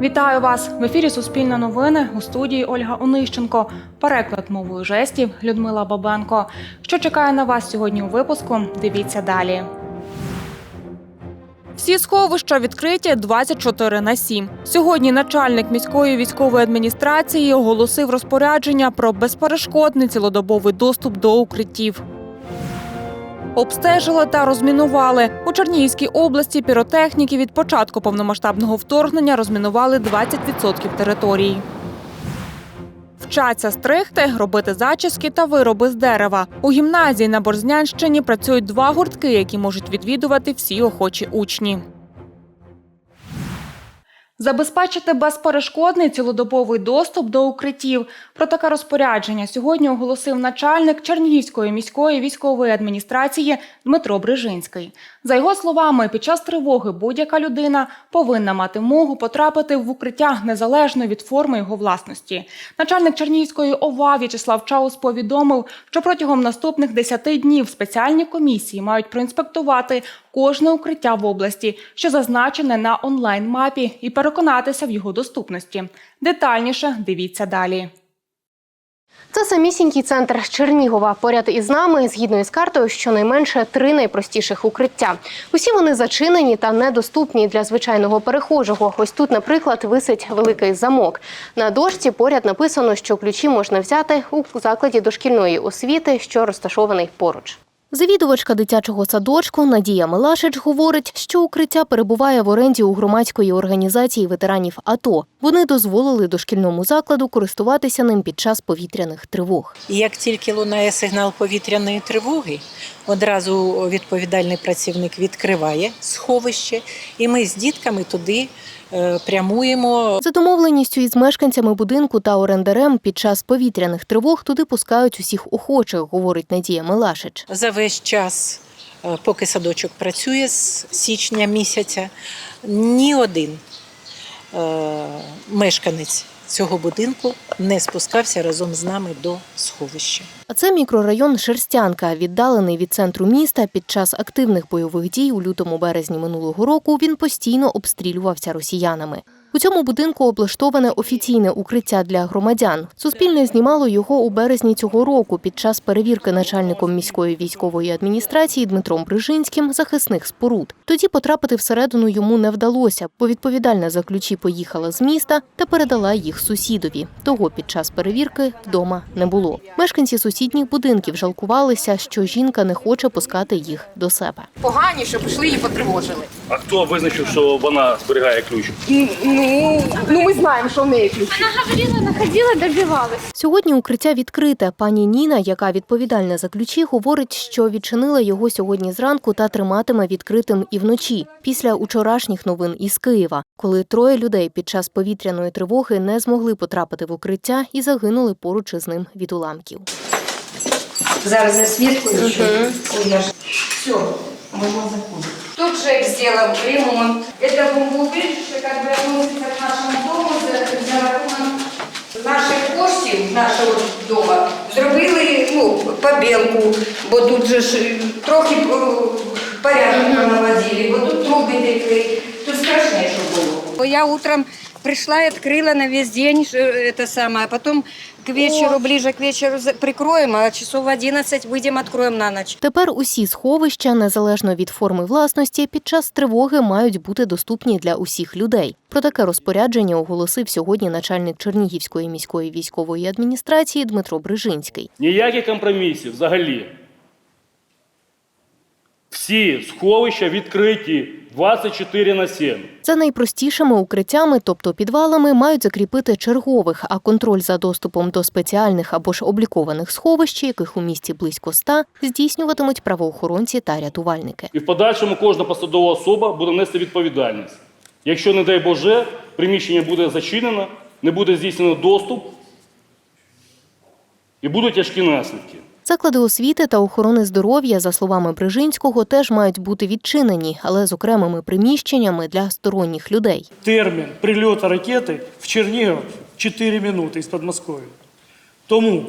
Вітаю вас в ефірі Суспільне новини у студії Ольга Онищенко. Переклад мовою жестів Людмила Бабенко. Що чекає на вас сьогодні у випуску? Дивіться далі. Всі сховища відкриті 24 на 7. Сьогодні начальник міської військової адміністрації оголосив розпорядження про безперешкодний цілодобовий доступ до укриттів. Обстежили та розмінували у Чернігівській області. Піротехніки від початку повномасштабного вторгнення розмінували 20% територій. Вчаться стригти, робити зачіски та вироби з дерева. У гімназії на Борзнянщині працюють два гуртки, які можуть відвідувати всі охочі учні. Забезпечити безперешкодний цілодобовий доступ до укриттів. Про таке розпорядження сьогодні оголосив начальник Чернігівської міської військової адміністрації Дмитро Брижинський. За його словами, під час тривоги будь-яка людина повинна мати могу потрапити в укриття незалежно від форми його власності. Начальник Чернігівської ОВА В'ячеслав Чаус повідомив, що протягом наступних 10 днів спеціальні комісії мають проінспектувати кожне укриття в області, що зазначене на онлайн-мапі, і переконатися в його доступності. Детальніше дивіться далі. Це самісінький центр Чернігова. Поряд із нами, згідно із картою, щонайменше три найпростіших укриття. Усі вони зачинені та недоступні для звичайного перехожого. Ось тут, наприклад, висить великий замок. На дошці поряд написано, що ключі можна взяти у закладі дошкільної освіти, що розташований поруч. Завідувачка дитячого садочку Надія Милашич говорить, що укриття перебуває в оренді у громадської організації ветеранів АТО. Вони дозволили дошкільному закладу користуватися ним під час повітряних тривог. Як тільки лунає сигнал повітряної тривоги, одразу відповідальний працівник відкриває сховище, і ми з дітками туди прямуємо. За домовленістю із мешканцями будинку та орендарем під час повітряних тривог туди пускають усіх охочих, говорить Надія Милашич. За весь час, е, поки садочок працює з січня місяця, ні один е, мешканець цього будинку не спускався разом з нами до сховища. А це мікрорайон Шерстянка, віддалений від центру міста. Під час активних бойових дій у лютому-березні минулого року він постійно обстрілювався росіянами. У цьому будинку облаштоване офіційне укриття для громадян. Суспільне знімало його у березні цього року під час перевірки начальником міської військової адміністрації Дмитром Брижинським захисних споруд. Тоді потрапити всередину йому не вдалося, бо відповідальна за ключі поїхала з міста та передала їх сусідові. Того під час перевірки вдома не було. Мешканці сусідніх будинків жалкувалися, що жінка не хоче пускати їх до себе. погані, що пішли і потривожили. А хто визначив, що вона зберігає ключ? Ну, ну ми знаємо, що в неї ключ. Сьогодні укриття відкрите. Пані Ніна, яка відповідальна за ключі, говорить, що відчинила його сьогодні зранку та триматиме відкритим і вночі, після учорашніх новин із Києва, коли троє людей під час повітряної тривоги не змогли потрапити в укриття і загинули поруч із ним від уламків. Зараз засвіткую, що я ж все, можна заходити. Тут Жек сделал ремонт. Это бомбоубежище как бы относится к нашему дому за, за рахунок наших коштів, нашого дому. Зробили ну, побілку, бо тут же ж е, трохи порядок наводили, бо тут труби текли. Тут страшне, що було. Я утром пришла и открыла на весь день что это самое, а потом к вечеру, ближе к вечеру за- прикроем, а часов в 11 выйдем, откроем на ночь. Тепер усі сховища, незалежно від форми власності, під час тривоги мають бути доступні для усіх людей. Про таке розпорядження оголосив сьогодні начальник Чернігівської міської військової адміністрації Дмитро Брижинський. Ніяких компромісів взагалі. Всі сховища відкриті 24 на 7. За найпростішими укриттями, тобто підвалами, мають закріпити чергових, а контроль за доступом до спеціальних або ж облікованих сховищ, яких у місті близько ста, здійснюватимуть правоохоронці та рятувальники. І в подальшому кожна посадова особа буде нести відповідальність. Якщо, не дай Боже, приміщення буде зачинено, не буде здійснено доступ і будуть тяжкі наслідки. Заклади освіти та охорони здоров'я, за словами Брижинського, теж мають бути відчинені, але з окремими приміщеннями для сторонніх людей. термін прильоту ракети в Чернігів 4 минути із Подмосков'я. Тому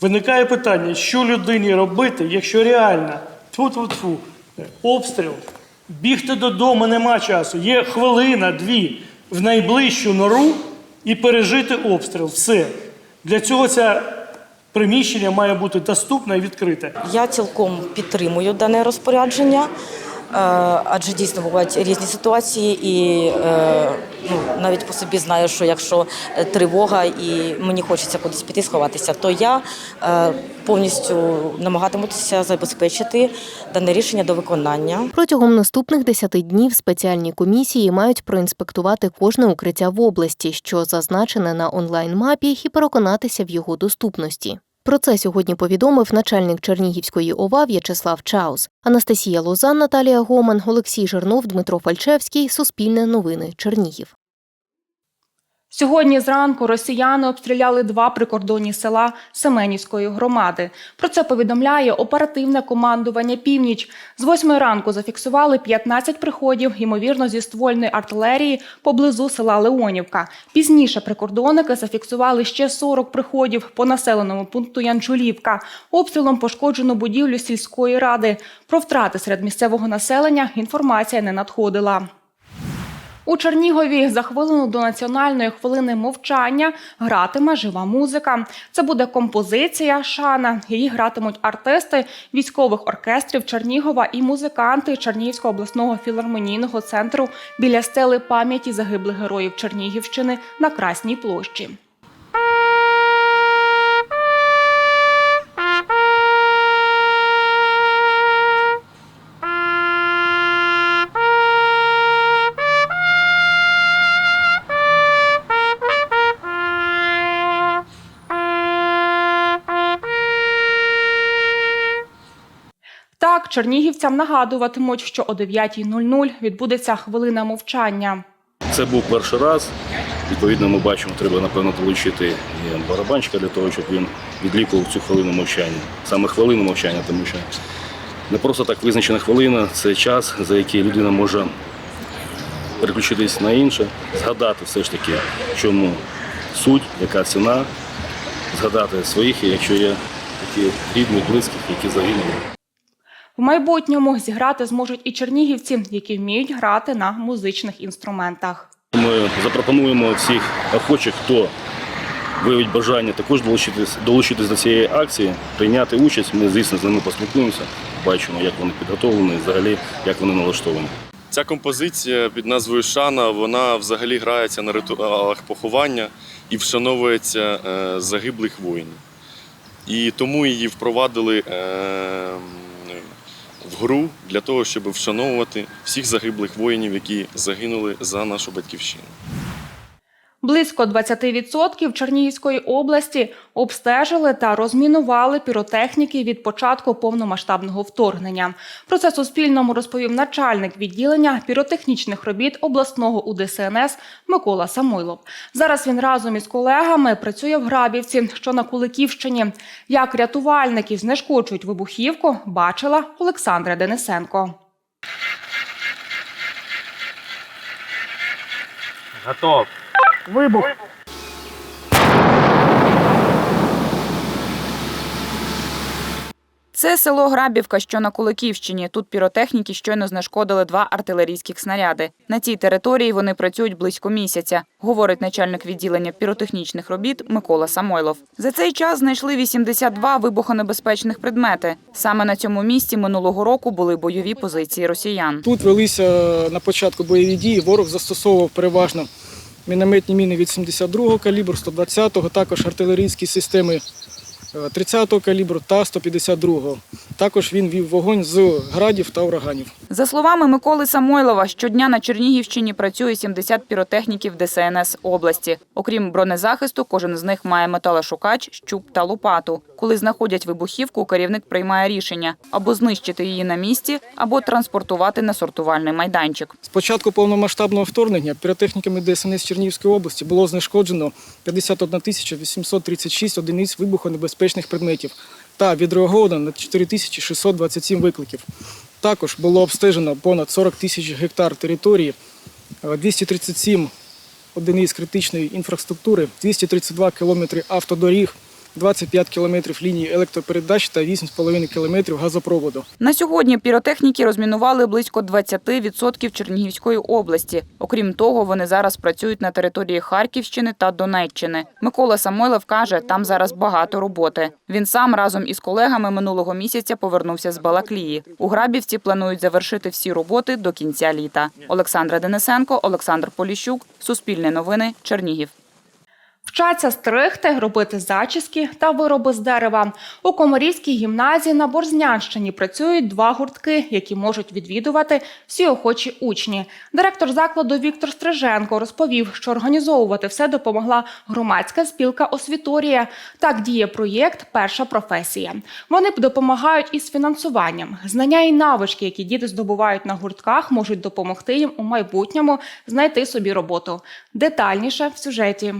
виникає питання, що людині робити, якщо реально тьфу-тьфу-тьфу, обстріл, бігти додому нема часу, є хвилина, дві. в найближчу нору і пережити обстріл. Все. Для цього це приміщення має бути доступне і відкрите. Я цілком підтримую дане розпорядження, е, адже дійсно бувають різні ситуації, і е, ну, навіть по собі знаю, що якщо е, тривога і мені хочеться кудись піти сховатися, то я повністю намагатимуся забезпечити дане рішення до виконання. Протягом наступних 10 днів спеціальні комісії мають проінспектувати кожне укриття в області, що зазначене на онлайн-мапі, і переконатися в його доступності. Про це сьогодні повідомив начальник Чернігівської ОВА В'ячеслав Чаус. Анастасія Лозан, Наталія Гоман, Олексій Жернов, Дмитро Фальчевський. Суспільне новини. Чернігів. Сьогодні зранку росіяни обстріляли два прикордонні села Семенівської громади. Про це повідомляє оперативне командування Північ. З восьмої ранку зафіксували 15 приходів, ймовірно, зі ствольної артилерії поблизу села Леонівка. Пізніше прикордонники зафіксували ще 40 приходів по населеному пункту Янчулівка. Обстрілом пошкоджено будівлю сільської ради. Про втрати серед місцевого населення інформація не надходила. У Чернігові за хвилину до національної хвилини мовчання гратиме жива музика. Це буде композиція Шана. Її гратимуть артисти військових оркестрів Чернігова і музиканти Чернігівського обласного філармонійного центру біля стели пам'яті загиблих героїв Чернігівщини на Красній площі. Чернігівцям нагадуватимуть, що о 9.00 відбудеться хвилина мовчання. Це був перший раз. Відповідно, ми бачимо, треба напевно долучити і барабанщика для того, щоб він відлікував цю хвилину мовчання. Саме хвилину мовчання, тому що не просто так визначена хвилина, це час, за який людина може переключитись на інше, згадати все ж таки, чому суть, яка ціна, згадати своїх, якщо є такі рідні, близьких, які загинули. В майбутньому зіграти зможуть і чернігівці, які вміють грати на музичних інструментах. Ми запропонуємо всіх охочих, хто виявить бажання також долучитись, долучитись до цієї акції, прийняти участь. Ми, звісно, з ними поспілкуємося, бачимо, як вони підготовлені, і взагалі як вони налаштовані. Ця композиція під назвою Шана вона взагалі грається на ритуалах поховання і вшановується е, загиблих воїнів. І тому її впровадили гру для того, щоб вшановувати всіх загиблих воїнів, які загинули за нашу батьківщину. Близько 20% Чернігівської області обстежили та розмінували піротехніки від початку повномасштабного вторгнення. Про це Суспільному розповів начальник відділення піротехнічних робіт обласного УДСНС Микола Самойлов. Зараз він разом із колегами працює в Грабівці, що на Куликівщині. Як рятувальників знешкоджують вибухівку, бачила Олександра Денисенко. Готов. Вибух. Це село Грабівка, що на Куликівщині. Тут піротехніки щойно знешкодили два артилерійських снаряди. На цій території вони працюють близько місяця, говорить начальник відділення піротехнічних робіт Микола Самойлов. За цей час знайшли 82 вибухонебезпечних предмети. Саме на цьому місці минулого року були бойові позиції росіян. Тут велися на початку бойові дії. Ворог застосовував переважно мінометні міни від 72-го калібру, 120-го, також артилерійські системи 30-го калібру та 152-го. Також він вів вогонь з градів та ураганів. За словами Миколи Самойлова, щодня на Чернігівщині працює 70 піротехніків ДСНС області. Окрім бронезахисту, кожен з них має металошукач, щуп та лопату. Коли знаходять вибухівку, керівник приймає рішення або знищити її на місці, або транспортувати на сортувальний майданчик. З початку повномасштабного вторгнення піротехніками ДСНС Чернігівської області було знешкоджено 51 тисяча 836 одиниць вибухонебезпечних предметів та відреаговано на 4627 викликів. Також було обстежено понад 40 тисяч гектар території, е, 237 одиниць критичної інфраструктури, 232 кілометри автодоріг, 25 кілометрів лінії електропередач та 8,5 кілометрів газопроводу. На сьогодні піротехніки розмінували близько 20% Чернігівської області. Окрім того, вони зараз працюють на території Харківщини та Донеччини. Микола Самойлов каже, там зараз багато роботи. Він сам разом із колегами минулого місяця повернувся з Балаклії. У Грабівці планують завершити всі роботи до кінця літа. Олександра Денисенко, Олександр Поліщук, Суспільне новини, Чернігів. Вчаться стригти, робити зачіски та вироби з дерева. У Комарівській гімназії на Борзнянщині працюють два гуртки, які можуть відвідувати всі охочі учні. Директор закладу Віктор Стриженко розповів, що організовувати все допомогла громадська спілка Освіторія. Так діє проєкт Перша професія. Вони допомагають із фінансуванням. Знання і навички, які діти здобувають на гуртках, можуть допомогти їм у майбутньому знайти собі роботу. Детальніше в сюжеті.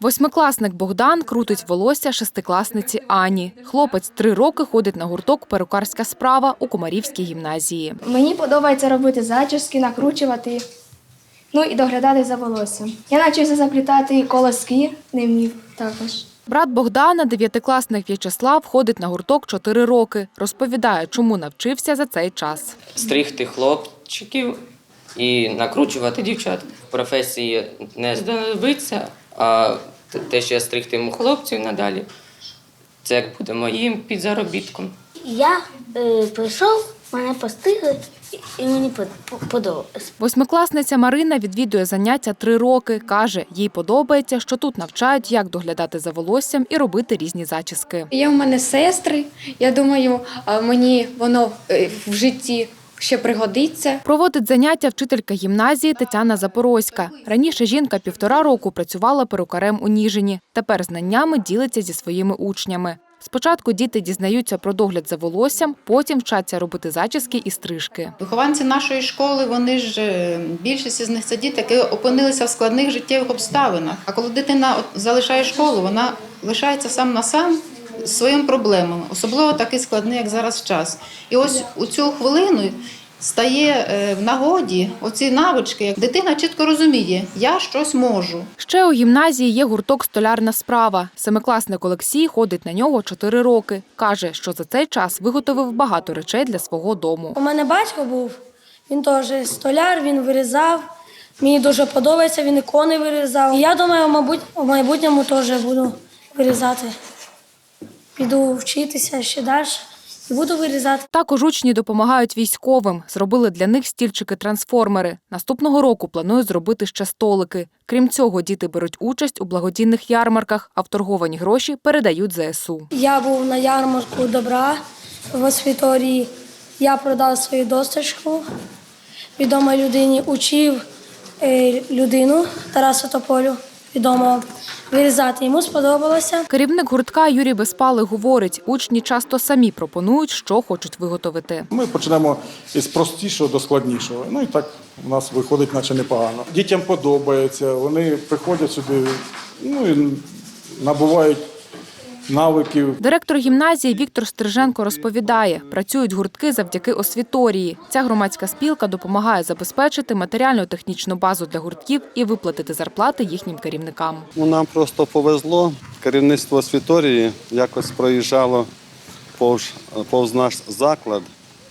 Восьмикласник Богдан крутить волосся шестикласниці Ані. Хлопець три роки ходить на гурток перукарська справа у Комарівській гімназії. Мені подобається робити зачіски, накручувати, ну і доглядати за волоссям. Я навчився заплітати колоски, не вмів також. Брат Богдана, дев'ятикласник В'ячеслав, ходить на гурток чотири роки. Розповідає, чому навчився за цей час. стригти хлопчиків і накручувати дівчат. Професії не знадобиться, а те- що я стригтиму хлопців надалі, це як буде моїм підзаробітком. Я е, прийшов, мене постигли, і мені подобалось. Восьмикласниця Марина відвідує заняття три роки. Каже, їй подобається, що тут навчають, як доглядати за волоссям і робити різні зачіски. Є в мене сестри. Я думаю, мені воно е, в житті ще пригодиться. Проводить заняття вчителька гімназії Тетяна Запорозька. Раніше жінка півтора року працювала перукарем у Ніжині. Тепер знаннями ділиться зі своїми учнями. Спочатку діти дізнаються про догляд за волоссям, потім вчаться робити зачіски і стрижки. Вихованці нашої школи, вони ж е, більшість з них це діти, які опинилися в складних життєвих обставинах. А коли дитина залишає школу, вона лишається сам на сам з своїми проблемами, особливо такий складний, як зараз час. І ось у цю хвилину стає е, в нагоді оці навички, як дитина чітко розуміє, я щось можу. Ще у гімназії є гурток Столярна справа. Семикласник Олексій ходить на нього чотири роки. Каже, що за цей час виготовив багато речей для свого дому. У мене батько був, він теж столяр, він вирізав. Мені дуже подобається, він ікони вирізав. Я думаю, мабуть, в майбутньому теж буду вирізати. Піду вчитися ще далі і буду вирізати. Також учні допомагають військовим. Зробили для них стільчики-трансформери. Наступного року планують зробити ще столики. Крім цього, діти беруть участь у благодійних ярмарках, а вторговані гроші передають ЗСУ. Я був на ярмарку добра в освіторії. Я продав свою досточку відомій людині, учив е, людину Тарасу Тополю, відомого, вирізати. Йому сподобалося. Керівник гуртка Юрій Безпали говорить, учні часто самі пропонують, що хочуть виготовити. Ми почнемо із простішого до складнішого. Ну і так у нас виходить, наче непогано. Дітям подобається, вони приходять сюди, ну і набувають навиків. Директор гімназії Віктор Стриженко розповідає, працюють гуртки завдяки освіторії. Ця громадська спілка допомагає забезпечити матеріально-технічну базу для гуртків і виплатити зарплати їхнім керівникам. Ну, нам просто повезло. Керівництво освіторії якось проїжджало повз, повз наш заклад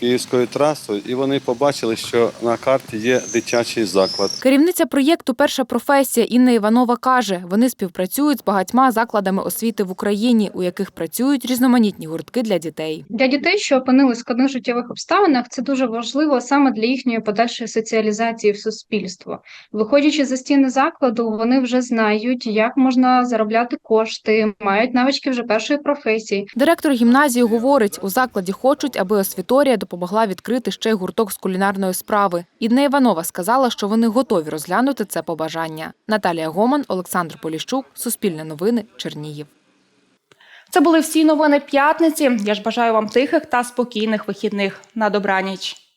київською трасою, і вони побачили, що на карті є дитячий заклад. Керівниця проєкту Перша професія Інна Іванова каже, вони співпрацюють з багатьма закладами освіти в Україні, у яких працюють різноманітні гуртки для дітей. Для дітей, що опинились в складних життєвих обставинах, це дуже важливо саме для їхньої подальшої соціалізації в суспільство. Виходячи за стіни закладу, вони вже знають, як можна заробляти кошти, мають навички вже першої професії. Директор гімназії говорить, у закладі хочуть, аби освіторія допомогла відкрити ще й гурток з кулінарної справи. Ідна Іванова сказала, що вони готові розглянути це побажання. Наталія Гоман, Олександр Поліщук, Суспільне новини, Чернігів. Це були всі новини п'ятниці. Я ж бажаю вам тихих та спокійних вихідних. На добраніч.